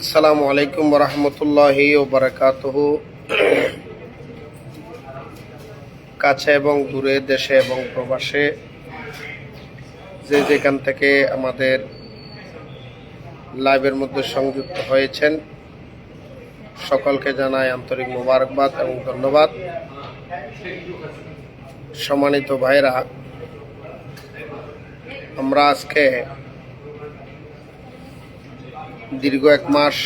আসসালামু আলাইকুম রহমতুল্লাহি বারাকাতুহ কাছে এবং দূরে, দেশে এবং প্রবাসে, যে যেখান থেকে আমাদের লাইভের মধ্যে সংযুক্ত হয়েছেন, সকলকে জানাই আন্তরিক মোবারকবাদ এবং ধন্যবাদ। সম্মানিত ভাইরা আমরা আজকে দীর্ঘ এক মাস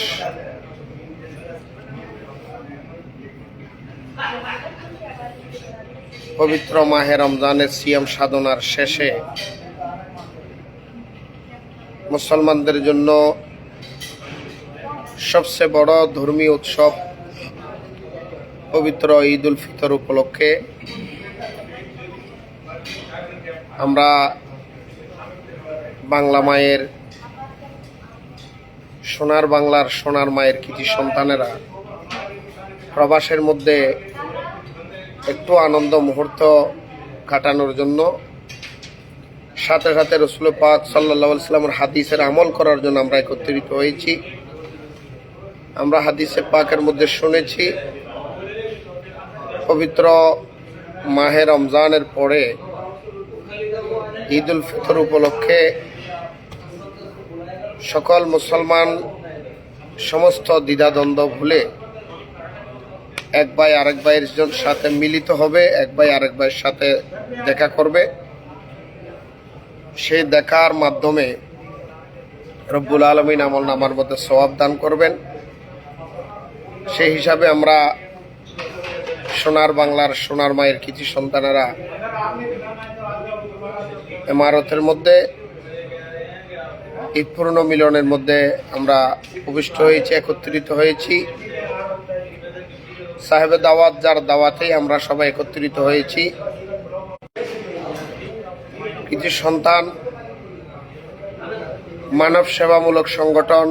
পবিত্র মাহে রমজানের সিয়াম সাধনার শেষে মুসলমানদের জন্য সবচেয়ে বড় ধর্মীয় উৎসব পবিত্র ঈদ উল ফিতর উপলক্ষে আমরা বাংলা মায়ের, সোনার বাংলার সোনার মায়ের কৃতি সন্তানেরা প্রবাসের মধ্যে একটু আনন্দ মুহূর্ত কাটানোর জন্য, সাথে সাথে রসুল পাক সাল্লাহ সাল্লামের হাদিসের আমল করার জন্য আমরা একত্রিত হয়েছি। আমরা হাদিসে পাকের মধ্যে শুনেছি, পবিত্র মাহে রমজানের পরে ঈদ উল ফিতর উপলক্ষে সকল মুসলমান সমস্ত দ্বিধাদ্বন্দ্ব ভুলে এক ভাই আরেক ভাইয়ের সাথে মিলিত হবে, এক ভাই আরেক ভাইয়ের সাথে দেখা করবে। সেই দেখার মাধ্যমে রব্বুল আলমিন আমল নামার মধ্যে সবাব দান করবেন। সেই হিসাবে আমরা সোনার বাংলার সোনার মায়ের কিছু সন্তানেরা ইমারতের মধ্যে ঈদ পূর্ণ মিলনের মধ্যে আমরা উপবিষ্ট হয়েছি একত্রিত হয়েছি। সাহেবের দাওয়াত যার দাওয়াতেই আমরা সবাই একত্রিত হয়েছি। কিছু সন্তান মানব সেবামূলক সংগঠন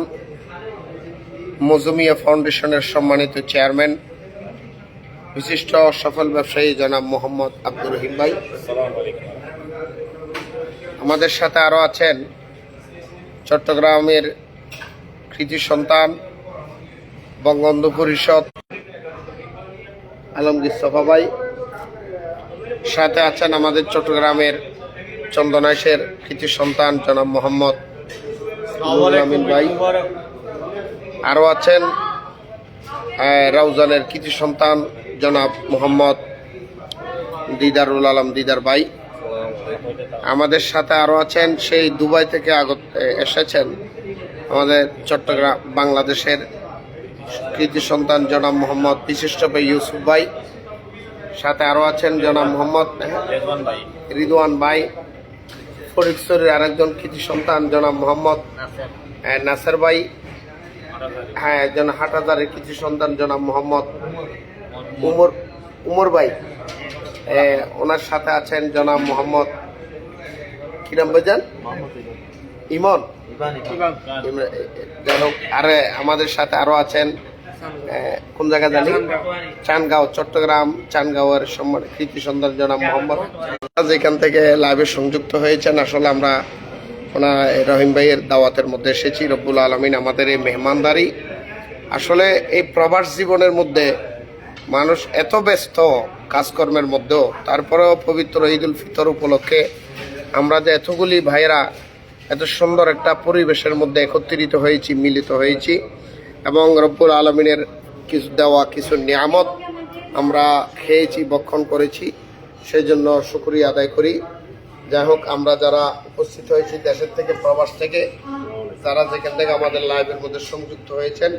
মজুমিয়া ফাউন্ডেশনের সম্মানিত চেয়ারম্যান বিশিষ্ট সফল ব্যবসায়ী জনাব মোহাম্মদ আব্দুর রহিম ভাই। আমাদের সাথে আরও আছেন চট্টগ্রামের কৃতি সন্তান বঙ্গবন্ধু পরিষদ আলমগীর সফাবাই সাথে আছেন আমাদের চট্টগ্রামের চন্দনাইশের কৃতি সন্তান জনাব মোহাম্মদ আমিন ভাই। আরও আছেন রাউজানের কৃতি সন্তান জনাব মোহাম্মদ দিদারুল আলম দিদার ভাই। আমাদের সাথে আরও আছেন সেই দুবাই থেকে আগত এসেছেন আমাদের চট্টগ্রাম বাংলাদেশের কৃতি সন্তান জনাব মোহাম্মদ বিশিষ্ট ভাই ইউসুফ ভাই। সাথে আরও আছেন জনাব মোহাম্মদ রিদওয়ান ভাই। ফরিকসরের আরেকজন কৃতি সন্তান জনাব মোহাম্মদ নাসের। ভাই। হ্যাঁ একজন হাটাদারের কৃতি সন্তান জনাব মোহাম্মদ উমর উমর ভাই। ওনার সাথে আছেন জনাব মোহাম্মদ কি নাম বলছেন ইমন। যাই হোক আর আমাদের সাথে আরও আছেন কোন জায়গা জানি? চানগাঁও। চট্টগ্রাম চানগাঁওয়ের সম্মান কৃতি সন্তান জনাব মোহাম্মদ। যেখান থেকে লাইভে সংযুক্ত হয়েছেন। আসলে আমরা ওনার রহিম ভাইয়ের দাওয়াতের মধ্যে এসেছি। রব্বুল আলমিন আমাদের এই মেহমানদারি। আসলে এই প্রবাস জীবনের মধ্যে মানুষ এত ব্যস্ত কাজকর্মের মধ্যেও তারপরেও পবিত্র ঈদ উল ফিতর উপলক্ষে আমরা যে এতগুলি ভাইয়েরা এত সুন্দর একটা পরিবেশের মধ্যে একত্রিত হয়েছি, মিলিত হয়েছি এবং রব্বুল আলমিনের কিছু দেওয়া, কিছু নিয়ামত আমরা খেয়েছি, বক্ষণ করেছি সেই জন্য শুক্রিয়া আদায় করি। যাই হোক, আমরা যারা উপস্থিত হয়েছি দেশের থেকে, প্রবাস থেকে যারা যেখান থেকে আমাদের লাইভের মধ্যে সংযুক্ত হয়েছেন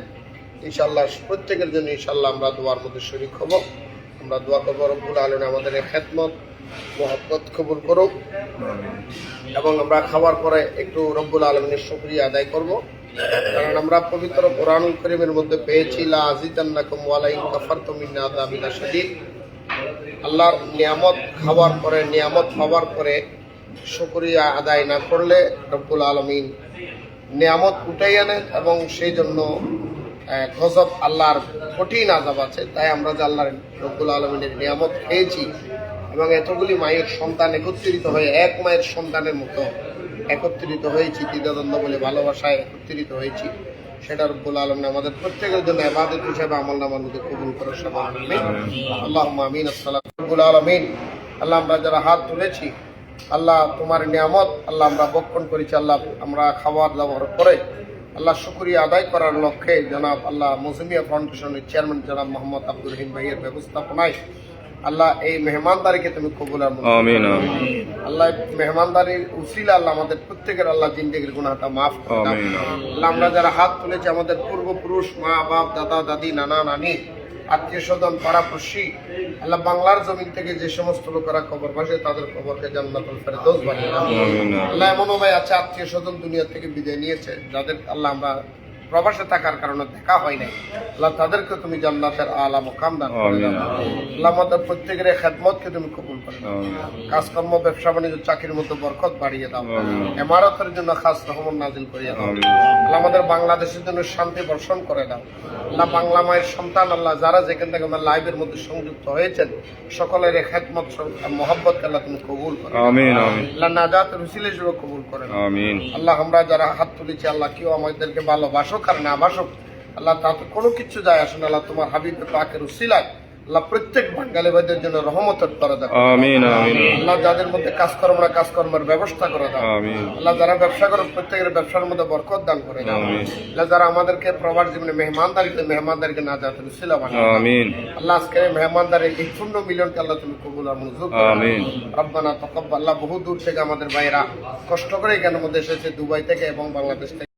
ইনশাল্লাহ প্রত্যেকের জন্য ইনশাল্লাহ আমরা দোয়ার মধ্যে শরিক হব। আমরা দোয়া করব রব্বুল আলমিন আমাদের খেদমত মহব্বত কবুল করুক এবং আমরা খাওয়ার পরে একটু রব্বুল আলমিনের শুক্রিয়া আদায় করব। কারণ আমরা পবিত্র কোরআনুল করিমের মধ্যে পেয়েছি, লা আজিদান্নাকুম ওয়ালাইন কাফারতুম মিন আযাবিনা শাদীদ। আল্লাহর নিয়ামত খাওয়ার পরে, নিয়ামত পাওয়ার পরে শুকরিয়া আদায় না করলে রব্বুল আলমিন নিয়ামত উঠাই আনেন এবং সেই জন্য গজব আল্লাহর কঠিন আজাব আছে। তাই আমরা যে আল্লাহর রব্বুল আলমিনের নিয়ামত খেয়েছি এবং এতগুলি মায়ের সন্তান একত্রিত হয়ে এক মায়ের সন্তানের মতো একত্রিত হয়েছি দ্বিধাদ্বন্দ্ব বলে ভালোবাসায় একত্রিত হয়েছি। সেটা রব্বুল আলম আমাদের প্রত্যেকের জন্য আবাদত হিসেবে আমল নামার মধ্যে কবুল করো সবাই আল্লাহ আমিন। আসসালাম রব্বুল আলমিন। আল্লাহ আমরা যারা হাত তুলেছি আল্লাহ তোমার নিয়ামত আল্লাহ আমরা বক্ষণ করেছি আল্লাহ আমরা খাবার দাবার করে আল্লাহ শুক্রিয়া আদায় করার লক্ষ্যে জনাব আল্লাহ মৌসুমিয়া ফাউন্ডেশনের চেয়ারম্যান জনাব মোহাম্মদ আব্দুর রহিম ভাইয়ের ব্যবস্থাপনায় আল্লাহ এই মেহমানদারিকে তুমি কবুল আমিন আল্লাহ মেহমানদারির উসিলা আল্লাহ আমাদের প্রত্যেকের আল্লাহ জিন্দগির গুণাটা মাফ। আল্লাহ আমরা যারা হাত তুলেছি আমাদের পূর্বপুরুষ মা বাপ দাদা দাদি নানা নানি আত্মীয় স্বজন পাড়াপড়শি আল্লাহ বাংলার জমিন থেকে যে সমস্ত লোকেরা খবর পাশে তাদের খবরকে জান্নাতুল ফেরদৌস বানিয়ে আল্লাহ এমনও ভাই আছে আত্মীয় স্বজন দুনিয়া থেকে বিদায় নিয়েছে যাদের আল্লাহ আমরা প্রবাসে থাকার কারণে দেখা হয় নাই। আল্লাহ তাদেরকে তুমি জান্নাতের আলা মোকাম দান আল্লাহ আমাদের প্রত্যেকের খেদমতকে তুমি কবুল করে দাও। কাজকর্ম ব্যবসা বাণিজ্য চাকরির মধ্যে বরকত বাড়িয়ে দাও। এমারতের জন্য খাস রহমান নাজিল করিয়ে দাও। আল্লাহ আমাদের বাংলাদেশের জন্য শান্তি বর্ষণ করে দাও। আল্লাহ বাংলা মায়ের সন্তান আল্লাহ যারা যেখান থেকে আমার লাইভের মধ্যে সংযুক্ত হয়েছেন সকলের খেদমত মহব্বত আল্লাহ তুমি কবুল করো আল্লাহ নাজাত রুসিলে হিসেবে কবুল করে আল্লাহ আমরা যারা হাত তুলেছি আল্লাহ কেউ আমাদেরকে ভালোবাসুক আর না বাসুক আল্লাহ তাতে কোনো কিছু যায় আসুন আল্লাহ তোমার হাবিব পাকের উসিলায়। আল্লাহ প্রত্যেক বাঙালি ভাইদের জন্য রহমতের করে দাও। আমিন আমিন। আল্লাহ যাদের মধ্যে কাজকর্ম না কাজকর্মের ব্যবস্থা করে দাও। আমিন। আল্লাহ যারা ব্যবসা করে প্রত্যেকের ব্যবসার মধ্যে বরকত দান করে দাও। আল্লাহ যারা আমাদেরকে প্রবাস জীবনে মেহমানদারিতে মেহমানদারিকে না আমিন। আল্লাহ আজকে এই মিলিয়নকে আল্লাহ তুমি কবুল আর মঞ্জুর আমিন। রব্বানা তকব্বাল আল্লাহ বহু দূর থেকে আমাদের ভাইয়েরা কষ্ট করে এখানের মধ্যে এসেছে দুবাই থেকে এবং বাংলাদেশ থেকে।